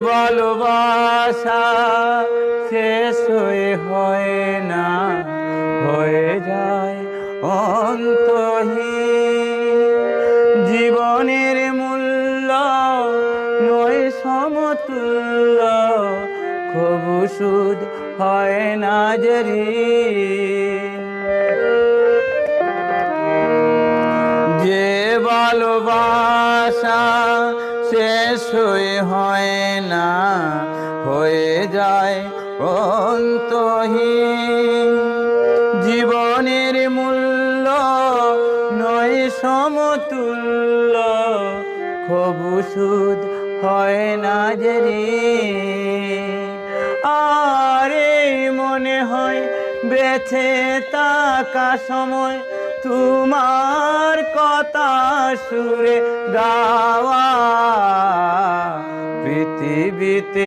ভালোবাসা শেষ হয়ে হয় না, হয়ে যায় অন্তহীন। জীবনের মূল্য নয় সমতুল্য, কবু সুদ হয় না জরিন ভালোবাসা শেষ হয়ে হয় না, হয়ে যায় অন্তহীন। জীবনের মূল্য নয় সমতুল্য, কবু সুদ হয় না যে আরে মনে হয় বেছে তাকা সময় তোমার কথা সুরে গাওয়া পৃথিবীতে